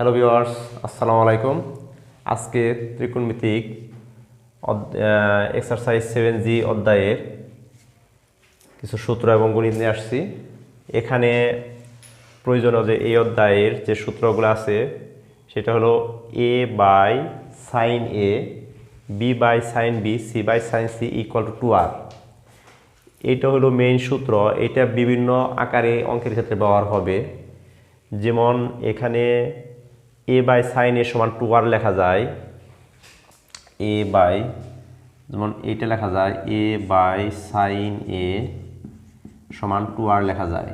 Hello viewers আসসালামু আলাইকুম আজকে ত্রিকোণমিতিক এক্সারসাইজ সেভেন জি অধ্যায়ের কিছু সূত্র এবং গণিত নিয়ে আসছি। এখানে প্রয়োজনীয় যে এই অধ্যায়ের যে সূত্রগুলো আছে, সেটা হলো A by sine A B by sine B C by sine C equal to two R এটা হলো মেইন সূত্র। এটা বিভিন্ন আকারে অঙ্কের ক্ষেত্রে ব্যবহার হবে। যেমন এখানে এ বাই সাইন এ সমান টু আর লেখা যায়। এ বাই যেমন এইটা লেখা যায় এ বাই সাইন এ সমান টু আর লেখা যায়।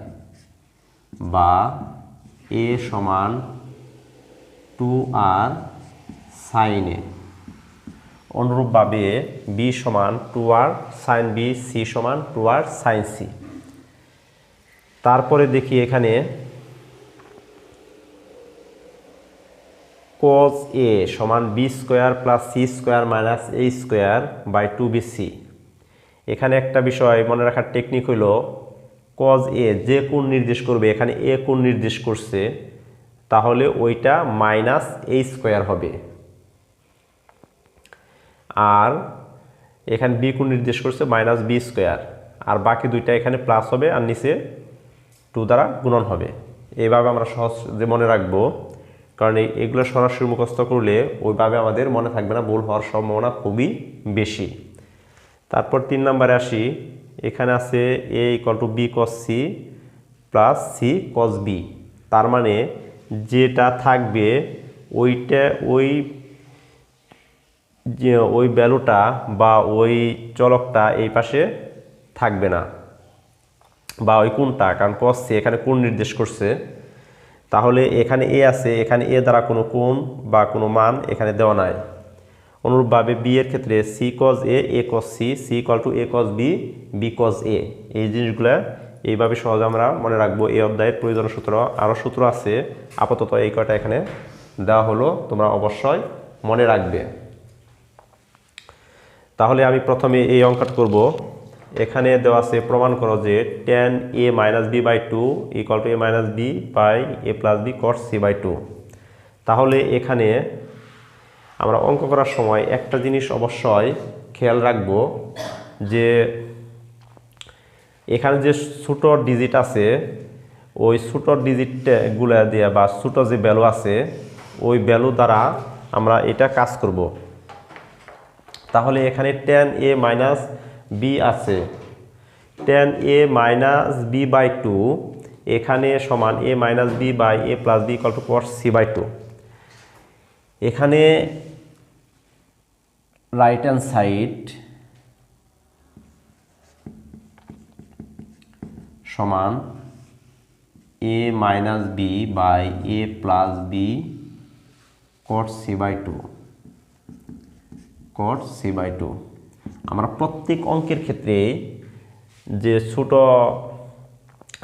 বা এ সমান টু আর সাইন এ অনুরূপভাবে বি সমান two R sine B C সমান টু আর সাইন সি তারপরে দেখি এখানে কোজ এ সমান B square plus C square minus A square by two B C এখানে একটা বিষয় মনে রাখার টেকনিক হলো কজ এ যে কোণ নির্দেশ করবে, এখানে এ কোণ নির্দেশ করছে, তাহলে ওইটা মাইনাস এ স্কোয়ার হবে। আর এখানে বি কোণ নির্দেশ করছে মাইনাস বি স্কোয়ার আর বাকি দুইটা এখানে প্লাস হবে আর নিচে টু দ্বারা গুণন হবে। এইভাবে আমরা সহজ যে মনে রাখব কারণ এগুলো সরাসরি মুখস্থ করলে ওইভাবে আমাদের মনে থাকবে না, ভুল হওয়ার সম্ভাবনা খুবই বেশি। তারপর তিন নম্বরে আসি। এখানে আছে A equal to B cos C plus C cos B তার মানে যেটা থাকবে ওইটা ওই যে ওই ভ্যালুটা বা ওই চলকটা এই পাশে থাকবে না। বা ওই কোনটা? কারণ কস সি এখানে কোন নির্দেশ করছে? তাহলে এখানে এ আছে, এখানে এ দ্বারা কোনো কোণ বা কোনো মান এখানে দেওয়া নাই। অনুরূপভাবে বি এর ক্ষেত্রে C cos A A cos C C equal to A cos B B cos A এই জিনিসগুলো এইভাবে সহজে আমরা মনে রাখব। এই অধ্যায়ের প্রয়োজনীয় সূত্র, আরও সূত্র আছে। আপাতত এই কয়টা এখানে দেওয়া হলো, তোমরা অবশ্যই মনে রাখবে। তাহলে আমি প্রথমে এই অঙ্কটা করব। এখানে দেওয়া আছে, প্রমাণ করো যে tan A minus B by two equal to A minus B by A plus B cot C by two তাহলে এখানে আমরা অঙ্ক করার সময় একটা জিনিস অবশ্যই খেয়াল রাখব যে এখানে যে ছোটো ডিজিট আছে, ওই ছোটো ডিজিটগুলো দিয়ে বা ছোটো যে ভ্যালু আছে, ওই ভ্যালু দ্বারা আমরা এটা কাজ করব। তাহলে এখানে টেন এ মাইনাস বি আছে। Tan A minus B by two এখানে সমান A minus B by A plus B equal to C by two এখানে রাইট হ্যান্ড সাইড সমান A minus B by A plus B cot C by two cot C by two আমরা প্রত্যেক অঙ্কের ক্ষেত্রে যে ছোট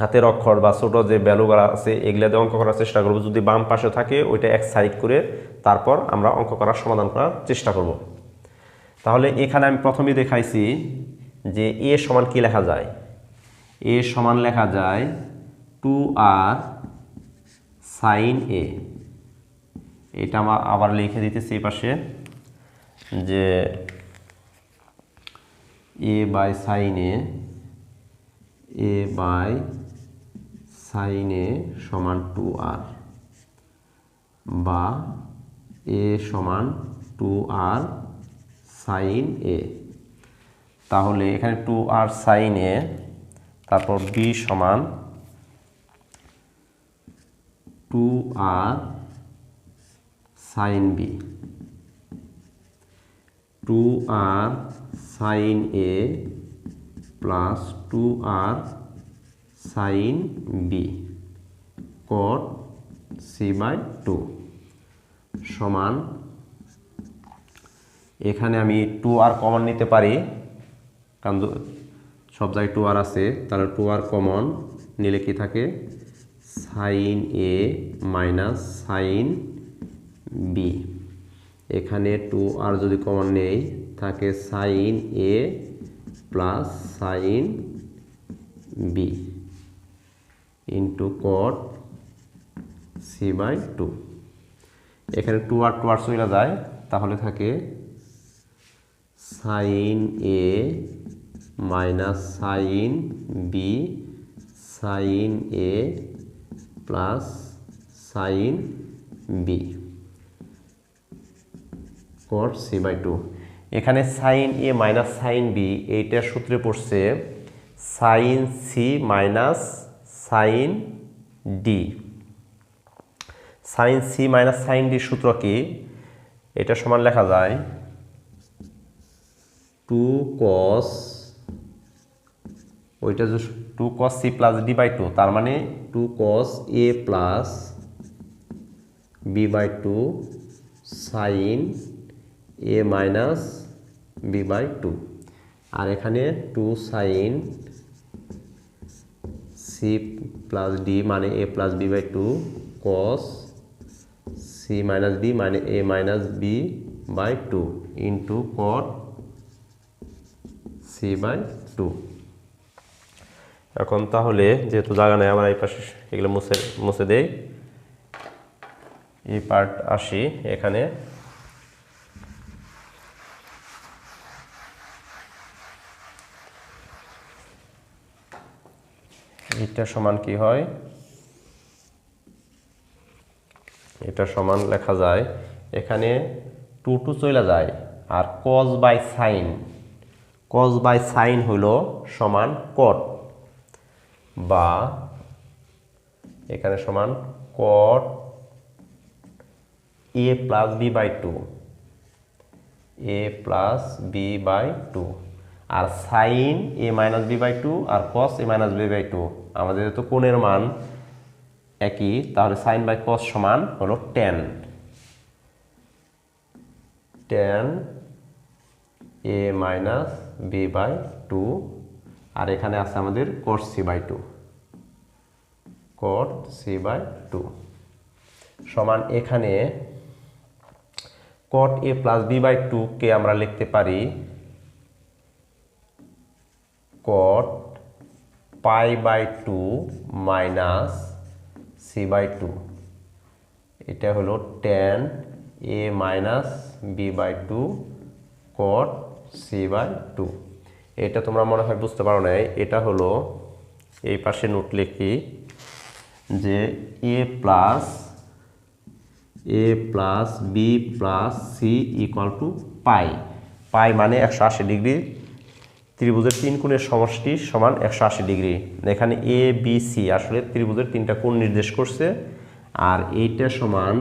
হাতের অক্ষর বা ছোট যে ভ্যালুগুলো আছে এগুলা দিয়ে অঙ্ক করার চেষ্টা করব। যদি বাম পাশে থাকে, ওইটা এক সাইড করে তারপর আমরা অঙ্ক করার সমাধান করার চেষ্টা করব। তাহলে এখানে আমি প্রথমেই দেখাইছি যে এ সমান কি লেখা যায়? এ সমান লেখা যায় টু আর সাইন এ এটা আমার আবার লিখে দিতেছি এই পাশে যে A by sine A by sine সমান টু আর বা এ সমান টু আর সাইন এ তাহলে এখানে টু আর সাইন এ তারপর বি সমান two R sine B two R sine A plus two R sine B cot C by two সমান এখানে আমি টু আর কমন নিতে পারি। কারণ সব জায়গায় টু আর আছে, তাহলে টু আর কমন নিলে কি থাকে? Sine A minus sine B এখানে টু আর যদি কমন নেই, থাকে sine A plus sine B into cot C by two এখানে টু আর টু আর চলে যায়, তাহলে থাকে sine A minus sine B sine A plus sine B cot C by two এখানে sine A minus sine B এইটার সূত্রে পড়ছে sine C minus sine D sine C minus sine D সূত্র কি? এটা সমান লেখা যায় টু কস ওইটা যে two cos C plus D by two তার মানে two cos A plus B by two sine A minus B by two আর এখানে two sine C plus D মানে A plus B by two cos C minus B মানে A minus B by two into cot C by two এখন তাহলে যেহেতু জায়গা নেই, আমরা এই পাশে এগুলো মুছে মুছে দেই। এই পার্ট আসি, এখানে এটা সমান কি হয়? এটা সমান লেখা যায়, এখানে টু টু চলে যায়, আর cos by sine cos by sine হলো সমান কট বা এখানে সমান cot A plus B by two A plus B by two R sine A minus B by two R cos A minus B by two আমাদের তো কোণের মান একই, তাহলে সাইন বাই কস সমান হলো tan tan A minus B by two আর এখানে আছে আমাদের cot C by two cot C by two সমান এখানে cot A plus B by two কে আমরা লিখতে পারি cot pi by two minus C by two. এটা হলো tan A minus B by two cot C by two. এটা তোমরা মনে হয় বুঝতে পারো নাই। এটা হলো এই পাশে নোট লিখি যে A plus A plus B plus C equal to pi. Pi মানে একশো আশি ডিগ্রি ত্রিভুজের তিন কোণের সমষ্টি সমান একশো আশি ডিগ্রি। এখানে এ বি সি আসলে ত্রিভুজের তিনটা কোণ নির্দেশ করছে। আর এইটা সমান,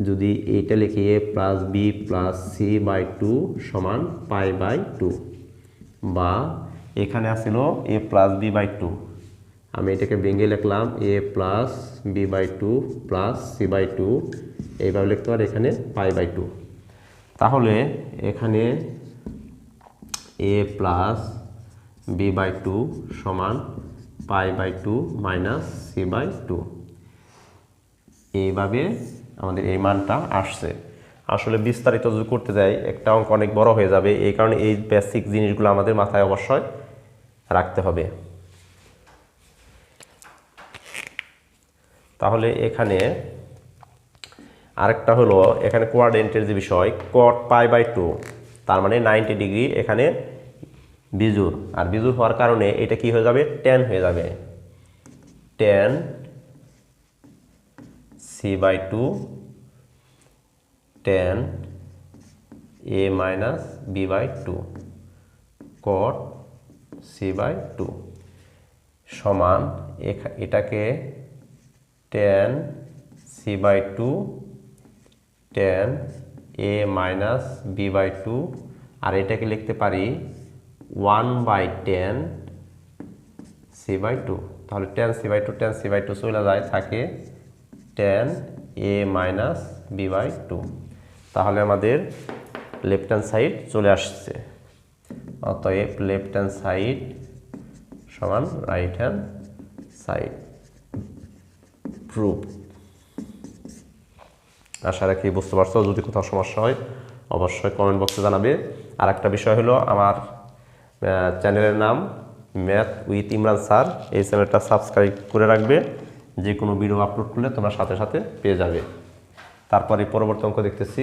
যদি এইটা লিখি A plus B plus C by two সমান পাই বাই টু বা এখানে আসছিল A plus B by two আমি এটাকে ভেঙে লিখলাম A plus B by two plus C by two এইভাবে লিখতে পারি এখানে পাই বাই টু তাহলে এখানে A plus B by two সমান pi by two minus C by two এইভাবে আমাদের এই মানটা আসছে। আসলে বিস্তারিত যদি করতে যাই, একটা অঙ্ক অনেক বড় হয়ে যাবে। এই কারণে এই বেসিক জিনিসগুলো আমাদের মাথায় অবশ্যই রাখতে হবে। তাহলে এখানে আরেকটা হলো, এখানে কোয়াড্রেন্টের যে বিষয় কট পাই বাই টু তার মানে নাইনটি ডিগ্রি এখানে বিজুর আর বিজুর হওয়ার কারণে এটা কি হয়ে যাবে? টেন হয়ে যাবে। Tan C by two tan A minus B by two cot C by two সমান এটাকে tan C by two tan A minus B by two আর এটাকে লিখতে পারি one by tan C by two তাহলে tan C by two tan C by two চলে যায়, থাকে tan A minus B by two তাহলে আমাদের লেফট হ্যান্ড সাইড চলে আসছে। অতএব লেফট হ্যান্ড সাইড সমান রাইট হ্যান্ড সাইড প্রুফ আশা রাখি বুঝতে পারছ। যদি কোথাও সমস্যা হয়, অবশ্যই কমেন্ট বক্সে জানাবে। আর একটা বিষয় হলো, আমার চ্যানেলের নাম ম্যাথ উইথ ইমরান স্যার এই চ্যানেলটা সাবস্ক্রাইব করে রাখবে। যে কোনো ভিডিও আপলোড করলে তোমরা সাথে সাথে পেয়ে যাবে। তারপরে পরবর্তী অঙ্ক দেখতেছি।